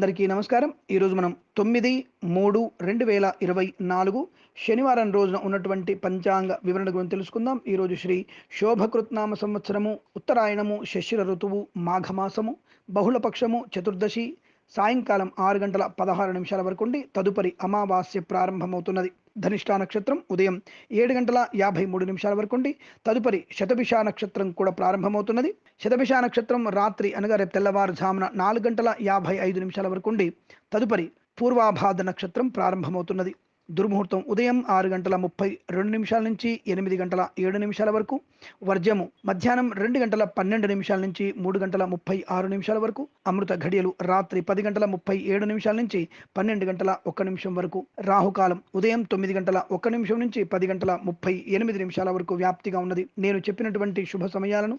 అందరికీ నమస్కారం. ఈరోజు మనం తొమ్మిది మూడు రెండు వేల ఇరవై నాలుగు శనివారం రోజున ఉన్నటువంటి పంచాంగ వివరణ గురించి తెలుసుకుందాం. ఈరోజు శ్రీ శోభకృత్నామ సంవత్సరము ఉత్తరాయణము శశిర ఋతువు మాఘమాసము బహుళపక్షము చతుర్దశి సాయంకాలం ఆరు గంటల పదహారు నిమిషాల వరకు ఉండి తదుపరి అమావాస్య ప్రారంభమవుతున్నది. ధనిష్టా నక్షత్రం ఉదయం ఏడు గంటల యాభై మూడు నిమిషాల వరకు ఉండి తదుపరి శతభిష నక్షత్రం కూడా ప్రారంభమవుతున్నది. శతభిష నక్షత్రం రాత్రి అనగా రేపు తెల్లవారుజామున నాలుగు గంటల యాభై ఐదు నిమిషాల వరకు ఉండి తదుపరి పూర్వాభాద నక్షత్రం ప్రారంభమవుతున్నది. దుర్ముహూర్తం ఉదయం ఆరు గంటల ముప్పై రెండు నిమిషాల నుంచి ఎనిమిది గంటల ఏడు నిమిషాల వరకు వర్జము మధ్యాహ్నం రెండు గంటల పన్నెండు నిమిషాల నుంచి మూడు గంటల ముప్పై ఆరు నిమిషాల వరకు అమృత ఘడియలు రాత్రి పది గంటల ముప్పై ఏడు నిమిషాల నుంచి పన్నెండు గంటల ఒక్క నిమిషం వరకు రాహుకాలం ఉదయం తొమ్మిది గంటల ఒక్క నిమిషం నుంచి పది గంటల ముప్పై ఎనిమిది నిమిషాల వరకు వ్యాప్తిగా ఉన్నది. నేను చెప్పినటువంటి శుభ సమయాలను